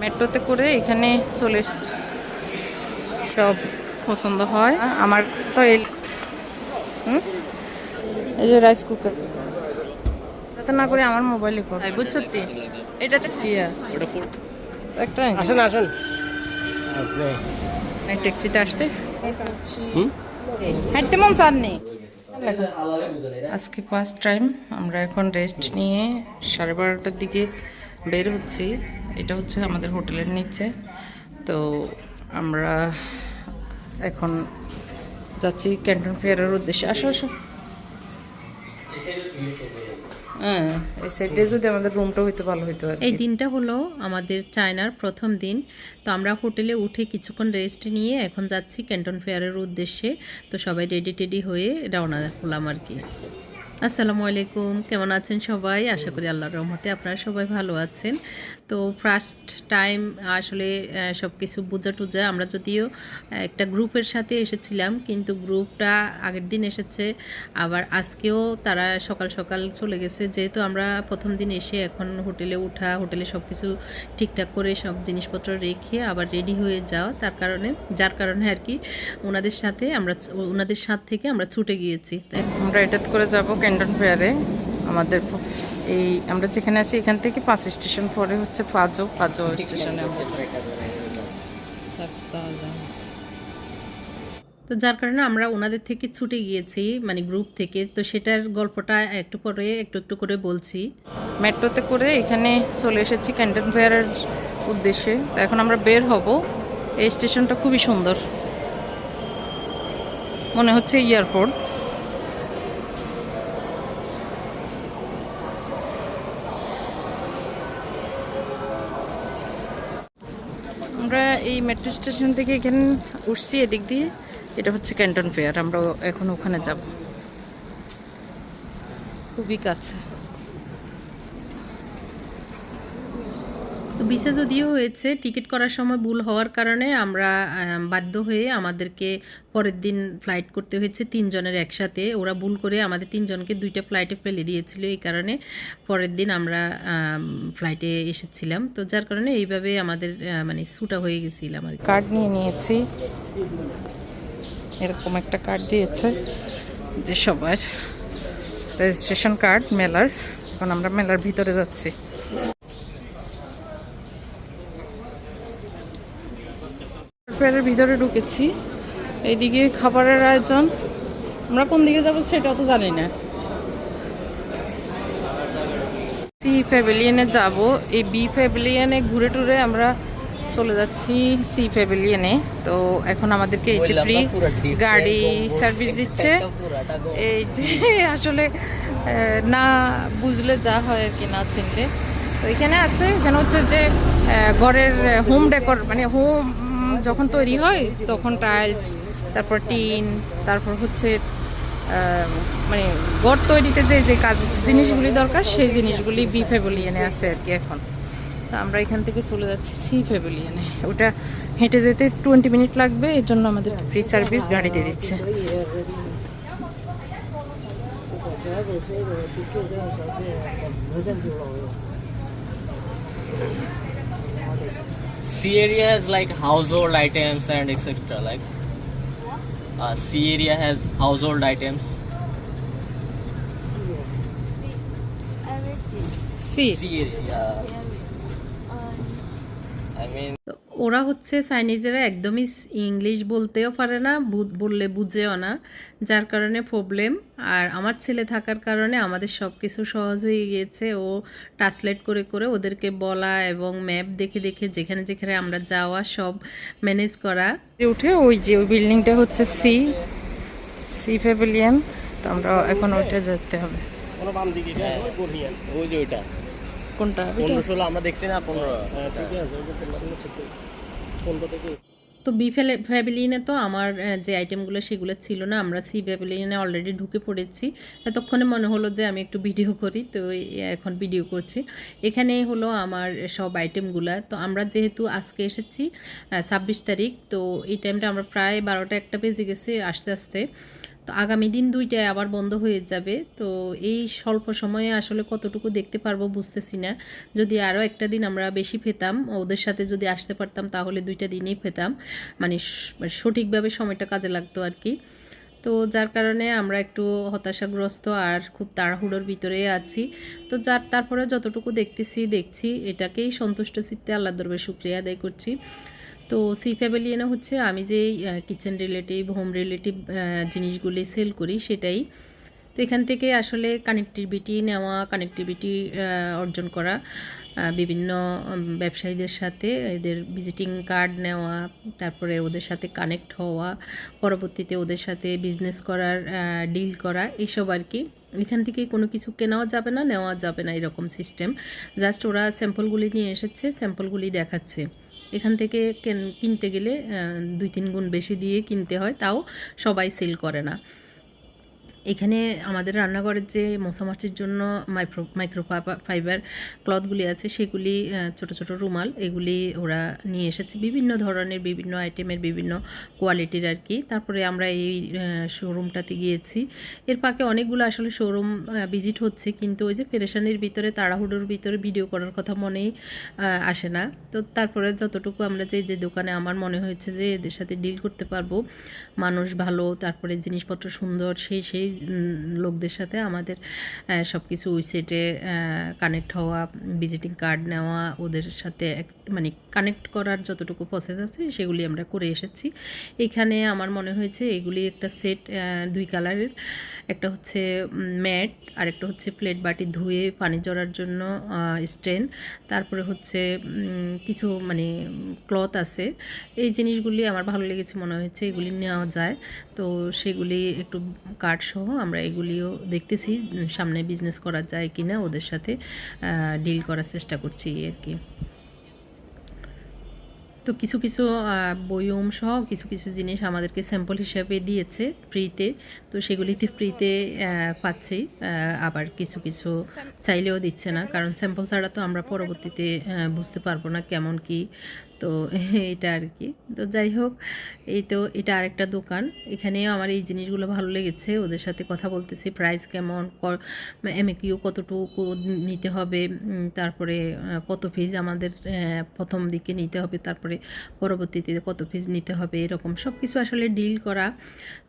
মেট্রোতে করে এখানে চলে সব পছন্দ হয়। আমার তো এই হুম? এই যে রাইস কুকার। এটাতে না করে আমার মোবাইলে কর। বুঝছ তুই এটাতে একটা আসেন আসেন। ট্যাক্সিতে আসতে? হাঁটতে মন চান নেই আজকে ফার্স্ট টাইম আমরা এখন রেস্ট নিয়ে সাড়ে বারোটার দিকে বের হচ্ছি। এটা হচ্ছে আমাদের হোটেলের নিচে। তো আমরা এখন যাচ্ছি ক্যান্টন ফেয়ারের উদ্দেশ্যে। আসো আসো। হ্যাঁ এই সাইডে যদি আমাদের রুমটা হইতে ভালো হইতো এই দিনটা হলো আমাদের চায়নার প্রথম দিন। তো আমরা হোটেলে উঠে কিছুক্ষণ রেস্ট নিয়ে এখন যাচ্ছি ক্যান্টন ফেয়ারের উদ্দেশ্যে। তো সবাই রেডি টেডি হয়ে রওনা হলাম আর কি। আসসালামু আলাইকুম, কেমন আছেন সবাই? আশা করি আল্লাহর রহমতে আপনারা সবাই ভালো আছেন। তো ফার্স্ট টাইম আসলে সব কিছু বোঝা টুজা। আমরা যদিও একটা গ্রুপের সাথে এসেছিলাম, কিন্তু গ্রুপটা আগের দিন এসেছে। আবার আজকেও তারা সকাল সকাল চলে গেছে। যেহেতু আমরা প্রথম দিন এসে এখন হোটেলে উঠা, হোটেলে সব কিছু ঠিকঠাক করে সব জিনিসপত্র রেখে আবার রেডি হয়ে যাওয়া, তার কারণে, যার কারণে আর কি, ওনাদের সাথে আমরা ওনাদের সাথ থেকে আমরা ছুটে গিয়েছি। আমরা এটাতে করে যাব ক্যান্টন ফেয়ারে আমাদের এই আমরা যেখানে আছি এখান থেকে পাঁচ স্টেশন পরে হচ্ছে পাঁচও পাঁচও স্টেশনে তো যার কারণে আমরা ওনাদের থেকে ছুটে গিয়েছি মানে গ্রুপ থেকে। তো সেটার গল্পটা একটু পরে একটু একটু করে বলছি। মেট্রোতে করে এখানে চলে এসেছি ক্যান্টন ফেয়ারের উদ্দেশ্যে। তো এখন আমরা বের হব। এই স্টেশনটা খুবই সুন্দর। মনে হচ্ছে এয়ারপোর্ট আমরা এই মেট্রো স্টেশন থেকে এখানে উঠছি এদিক দিয়ে। এটা হচ্ছে ক্যান্টন ফেয়ার আমরা এখন ওখানে যাব। খুবই কাছে তো ভিসা যদিও হয়েছে টিকিট করার সময় ভুল হওয়ার কারণে আমরা বাধ্য হয়ে আমাদেরকে পরের দিন ফ্লাইট করতে হয়েছে তিনজনের একসাথে। ওরা ভুল করে আমাদের তিনজনকে দুইটা ফ্লাইটে ফেলে দিয়েছিল, এই কারণে পরের দিন আমরা ফ্লাইটে এসেছিলাম। তো যার কারণে এইভাবে আমাদের মানে সুটা হয়ে গেছিলাম আর কার্ড নিয়ে নিয়েছি। এরকম একটা কার্ড দিয়েছে যে সবার রেজিস্ট্রেশন কার্ড মেলার। এখন আমরা মেলার ভিতরে যাচ্ছি। ফেয়ারের ভিতরে ঢুকেছি। এইদিকে খাবারের আয়োজন। আমরা কোন দিকে যাব সেটাও তো জানি না। সি প্যাভিলিয়নে যাব। এই বি প্যাভিলিয়নে ঘুরে টুরে আমরা চলে যাচ্ছি সি প্যাভিলিয়নে তো এখন আমাদেরকে এই যে ফ্রি গাড়ি সার্ভিস দিচ্ছে। এই যে আসলে না বুঝলে যা হয় আর কি না চিনলে। তো এখানে আছে এখানে হচ্ছে যে ঘরের হোম ডেকর মানে হোম যখন তৈরি হয়, তখন টাইলস তারপর টিন তারপর হচ্ছে মানে ঘর তৈরিতে যে যে কাজ, জিনিসগুলি দরকার, সেই জিনিসগুলি বি ফেভিলিয়নে আছে আর কি এখন। তো আমরা এখান থেকে চলে যাচ্ছি সি ফেভিলিয়নে ওটা হেঁটে যেতে টোয়েন্টি মিনিট লাগবে, এর জন্য আমাদের ফ্রি সার্ভিস গাড়ি দিয়ে দিচ্ছে। C area has like household items and etc. Like uh, C area has household items. C C area. Yeah. I mean, তো ওরা হচ্ছে চাইনিজেরা একদমই ইংলিশ বলতেও পারে না বু- বললে বুঝেও না যার কারণে প্রবলেম আর আমার ছেলে থাকার কারণে আমাদের সব কিছু সহজ হয়ে গিয়েছে। ও ট্রান্সলেট করে করে ওদেরকে বলা এবং ম্যাপ দেখে দেখে যেখানে যেখানে আমরা যাওয়া সব ম্যানেজ করা। উঠে ওই যে ওই বিল্ডিংটা হচ্ছে সি সি প্যাভিলিয়ন তো আমরা এখন ওইটা যেতে হবে। ওই যে ওইটা। কোনটা? পনেরো ষোলো আমরা দেখছি না পনেরো। তো বি ফ্যাবিলিনে তো আমার যে আইটেমগুলো সেগুলো ছিল না, আমরা সি ফ্যাবিলিনে অলরেডি ঢুকে পড়েছি। এতক্ষণে মনে হলো যে আমি একটু ভিডিও করি, তো এখন ভিডিও করছি। এখানে হলো আমার সব আইটেমগুলো তো আমরা যেহেতু আজকে এসেছি ছাব্বিশ তারিখ, তো এই টাইমটা আমরা প্রায় বারোটা একটা বেজে গেছে আস্তে আস্তে। তো আগামী দিন দুইটায় আবার বন্ধ হয়ে যাবে। তো এই স্বল্প সময়ে আসলে কতটুকু দেখতে পারব বুঝতেছি না। যদি আরও একটা দিন আমরা বেশি পেতাম, ওদের সাথে যদি আসতে পারতাম, তাহলে দুইটা দিনই পেতাম। মানে মানে সঠিকভাবে সময়টা কাজে লাগতো আর কি তো যার কারণে আমরা একটু হতাশাগ্রস্ত আর খুব তাড়াহুড়োর ভিতরে আছি। তো যার তারপরে যতটুকু দেখতেছি, দেখছি, এটাকেই সন্তুষ্ট চিত্তে আল্লাহ দরবার শুক্রিয়া আদায় করছি। তো সি প্যাভিলিয়নে হচ্ছে আমি যে কিচেন রিলেটিভ হোম রিলেটিভ জিনিসগুলি সেল করি সেটাই। তো এখান থেকে আসলে কানেক্টিভিটি নেওয়া কানেক্টিভিটি অর্জন করা বিভিন্ন ব্যবসায়ীদের সাথে এদের ভিজিটিং কার্ড নেওয়া, তারপরে ওদের সাথে কানেক্ট হওয়া, পরবর্তীতে ওদের সাথে বিজনেস করার ডিল করা, এইসব আর কি। এখান থেকে কোনো কিছু কেনাও যাবে না, নেওয়া যাবে না এরকম সিস্টেম জাস্ট ওরা স্যাম্পলগুলি নিয়ে এসেছে স্যাম্পলগুলি দেখাচ্ছে। এখান থেকে কেন- কিনতে গেলে দুই তিন গুণ বেশি দিয়ে কিনতে হয়, তাও সবাই সেল করে না। এখানে আমাদের রান্নাঘরের যে মশামাছির জন্য মাইক্রো মাইক্রো ফাইবার ক্লথগুলি আছে, সেগুলি ছোট ছোট রুমাল, এগুলি ওরা নিয়ে এসেছে বিভিন্ন ধরনের, বিভিন্ন আইটেমের বিভিন্ন কোয়ালিটির আর কি। তারপরে আমরা এই শোরুমটাতে গিয়েছি। এর পাকে অনেকগুলো আসলে শোরুম ভিজিট হচ্ছে, কিন্তু ওই যে পেরেশানির ভিতরে, তাড়াহুড়োর ভিতরে ভিডিও করার কথা মনেই আসে না। তো তারপরে যতটুকু আমরা যে যে দোকানে আমার মনে হয়েছে যে, এদের সাথে ডিল করতে পারব, মানুষ ভালো, তারপরে জিনিসপত্র সুন্দর, সেই সেই লোকদের সাথে আমাদের সব কিছু ওয়েবসাইটে কানেক্ট হওয়া ভিজিটিং কার্ড নেওয়া ওদের সাথে এক- মানে কানেক্ট করার যতটুকু প্রসেস আছে, সেগুলি আমরা করে এসেছি। এখানে আমার মনে হয়েছে এগুলি একটা সেট দুই কালারের একটা হচ্ছে ম্যাট আর একটা হচ্ছে প্লেট বাটি ধুয়ে পানি জড়ার জন্য স্ট্রেন তারপরে হচ্ছে কিছু মানে ক্লথ আছে। এই জিনিসগুলি আমার ভালো লেগেছে, মনে হয়েছে এগুলি নেওয়া যায়। তো সেগুলি একটু কার্ড সহ আমরা এগুলিও দেখতেছি, সামনে বিজনেস করা যায় কি না ওদের সাথে ডিল করার চেষ্টা করছি আর কি। তো কিছু কিছু বয়ম সহ কিছু কিছু জিনিস আমাদেরকে স্যাম্পল হিসাবে দিয়েছে ফ্রিতে তো সেগুলিতে ফ্রিতে পাচ্ছি আবার কিছু কিছু চাইলেও দিচ্ছে না। কারণ স্যাম্পল ছাড়া তো আমরা পরবর্তীতে বুঝতে পারব না কেমন কি তো এটা আর কি তো যাই হোক, এই তো এটা আরেকটা দোকান। এখানেও আমার এই জিনিসগুলো ভালো লেগেছে। ওদের সাথে কথা বলতেছি প্রাইস কেমন এমএকিউ কতটুকু নিতে হবে তারপরে কত ফিজ আমাদের প্রথম দিকে নিতে হবে, তারপরে পরবর্তীতে কত ফিজ নিতে হবে, এরকম সব কিছু আসলে ডিল করা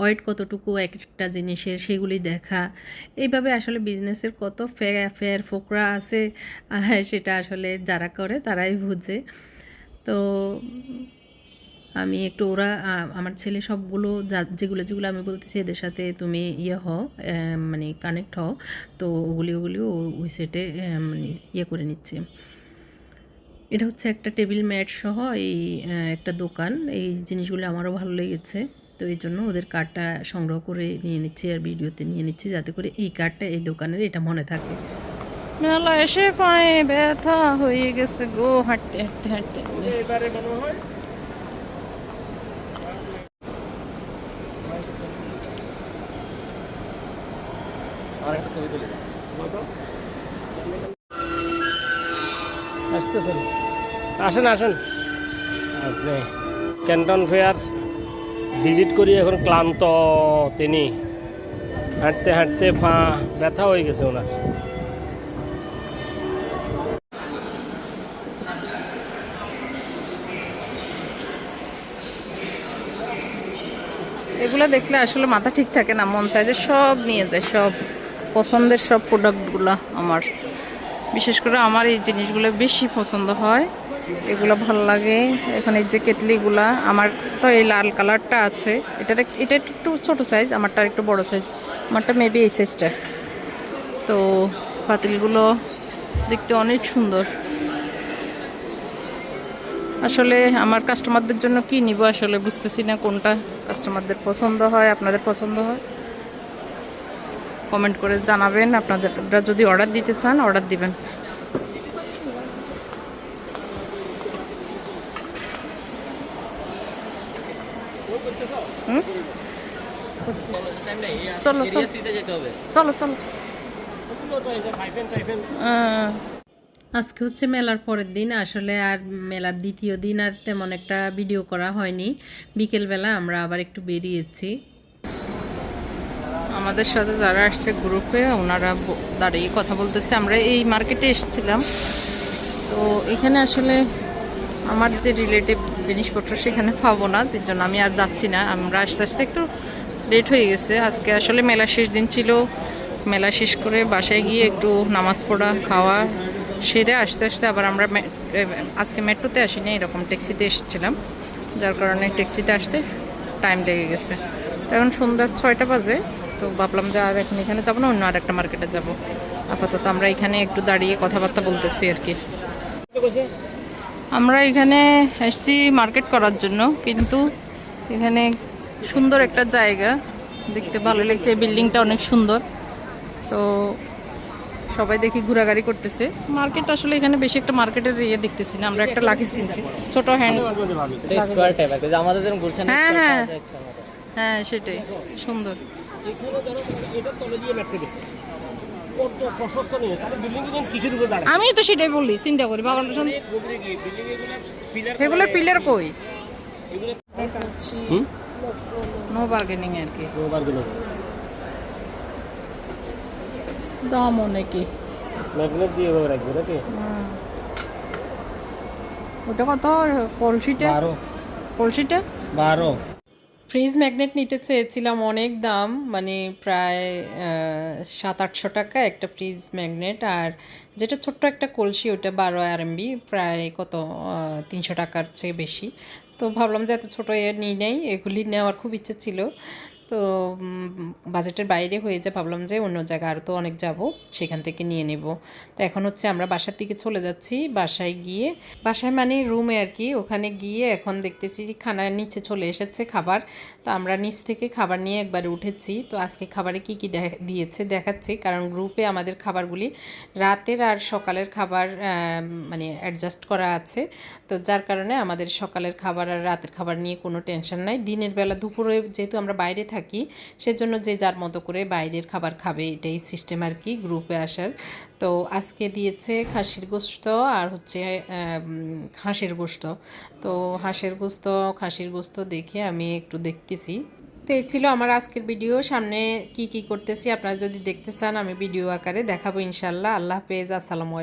ওয়েট কতটুকু এক একটা জিনিসের, সেগুলি দেখা। এইভাবে আসলে বিজনেসের কত ফেয়ার ফেয়ার ফোকরা আছে সেটা আসলে যারা করে তারাই বুঝে। তো আমি একটু ওরা আমার ছেলে সবগুলো যা- যেগুলো যেগুলো আমি বলতেছি এদের সাথে তুমি ইয়ে হও মানে কানেক্ট হও। তো ওগুলি ওগুলি ওই সেটে মানে ইয়ে করে নিচ্ছে। এটা হচ্ছে একটা টেবিল ম্যাট সহ এই একটা দোকান। এই জিনিসগুলো আমারও ভালো লেগেছে। তো এই জন্য ওদের কার্ডটা সংগ্রহ করে নিয়ে নিচ্ছি আর ভিডিওতে নিয়ে নিচ্ছি যাতে করে এই কার্ডটা এই দোকানের এটা মনে থাকে। মেলা এসে পায়ে ব্যথা হয়ে গেছে গো, হাঁটতে হাঁটতে হাঁটতে। এবারে মনে হয়। আসেন আসেন। আপনি ক্যান্টন ফেয়ার ভিজিট করি, এখন ক্লান্ত তিনি। হাঁটতে হাঁটতে পা ব্যথা হয়ে গেছে ওনার। এগুলো দেখলে আসলে মাথা ঠিক থাকে না, মন চায় যে সব নিয়ে যায়, সব পছন্দের সব প্রোডাক্টগুলো আমার। বিশেষ করে আমার এই জিনিসগুলো বেশি পছন্দ হয়, এগুলো ভালো লাগে। এখানে এই যে কেটলিগুলা, আমার তো এই লাল কালারটা আছে। এটা এটা একটু ছোটো সাইজ আমারটা একটু বড় সাইজ আমারটা মেবি এই সাইজটা তো পাতিলগুলো দেখতে অনেক সুন্দর। আসলে আমার কাস্টমারদের জন্য কি নিব আসলে বুঝতেছি না কোনটা কাস্টমারদের পছন্দ হয় আপনাদের পছন্দ হয়। কমেন্ট করে জানাবেন আপনাদের আপনারা যদি অর্ডার দিতে চান অর্ডার দিবেন। চলো, চলো, চলো। চলো। আজকে হচ্ছে মেলার পরের দিন। আসলে আর মেলার দ্বিতীয় দিন আর তেমন একটা ভিডিও করা হয়নি। বিকেলবেলা আমরা আবার একটু বেরিয়েছি। আমাদের সাথে যারা আসছে গ্রুপে ওনারা দাঁড়িয়ে কথা বলতেছে। আমরা এই মার্কেটে এসেছিলাম। তো এখানে আসলে আমার যে রিলেটিভ জিনিসপত্র সেখানে পাবো না। তার জন্য আমি আর যাচ্ছি না। আমরা আস্তে আস্তে একটু লেট হয়ে গেছে। আজকে আসলে মেলা শেষ দিন ছিল। মেলা শেষ করে বাসায় গিয়ে একটু নামাজ পড়া, খাওয়া সেরে আস্তে আস্তে আবার আমরা আজকে মেট্রোতে আসিনি, এরকম ট্যাক্সিতে এসেছিলাম। যার কারণে ট্যাক্সিতে আসতে টাইম লেগে গেছে। তো এখন সন্ধ্যা ছয়টা বাজে, তো ভাবলাম যে আর এখন এখানে যাব না, অন্য আর একটা মার্কেটে যাব। আপাতত আমরা এখানে একটু দাঁড়িয়ে কথাবার্তা বলতেছি আর কি। আমরা এখানে এসেছি মার্কেট করার জন্য, কিন্তু এখানে সুন্দর একটা জায়গা। দেখতে ভালো লাগছে, এই বিল্ডিংটা অনেক সুন্দর। তো সবাই দেখি ঘোরাঘুরি করতেছে। মার্কেট আসলে এখানে বেশি একটা মার্কেটের ইয়ে দেখতেছি না আমরা একটা লাকিস কিনছি। ছোট হ্যান্ড আমাদের যেমন গুলশান হ্যাঁ, হ্যাঁ। হ্যাঁ সেটাই। সুন্দর। আমি তো সেটাই বলি চিন্তা করি বাবার এগুলো ফিলার এগুলোর পিলার কই? নো বার্গেনিং আর কি। ওভারগুলো দাম অনেকই ম্যাগনেট দিয়ে এভাবে রাখবে নাকি? ওটা কত? কলসিটা? কলসিটা? বারো। ফ্রিজ ম্যাগনেট নিতে চেয়েছিলাম অনেক দাম মানে প্রায় সাত আটশো টাকা একটা ফ্রিজ ম্যাগনেট আর যেটা ছোট্ট একটা কলসি ওটা বারো আরএমবি প্রায় কত তিনশো টাকার চেয়ে বেশি। তো ভাবলাম যে এত ছোটো এ নিই নেই এগুলি নেওয়ার খুব ইচ্ছে ছিল। তো বাজেটের বাইরে হয়ে যায় ভাবলাম যে অন্য জায়গায় আরও তো অনেক যাব, সেখান থেকে নিয়ে নেব। তো এখন হচ্ছে আমরা বাসার দিকে চলে যাচ্ছি, বাসায় গিয়ে, বাসায় মানে রুমে আর কি, ওখানে গিয়ে এখন দেখতেছি যে খানার নিচে চলে এসেছে খাবার। তো আমরা নিচ থেকে খাবার নিয়ে একবারে উঠেছি। তো আজকে খাবারে কি কি দিয়েছে দেখাচ্ছি, কারণ গ্রুপে আমাদের খাবারগুলি রাতের আর সকালের খাবার মানে অ্যাডজাস্ট করা আছে। তো যার কারণে আমাদের সকালের খাবার আর রাতের খাবার নিয়ে কোনো টেনশন নাই। দিনের বেলা দুপুরে যেহেতু আমরা বাইরে থাকি সেজন্য যে যার মতো করে বাইরের খাবার খাবে, এটাই সিস্টেম আর কি গ্রুপে আসার। তো আজকে দিয়েছে খাসির গোস্ত আর হচ্ছে হাঁসের গোস্ত। তো হাঁসের গোস্ত, খাসির গোস্ত দেখে আমি একটু দেখতেছি। তো এই ছিল আমার আজকের ভিডিও সামনে কি কি করতেছি আপনারা যদি দেখতে চান, আমি ভিডিও আকারে দেখাবো ইনশাল্লাহ। আল্লাহ হাফেজ। আসসালামু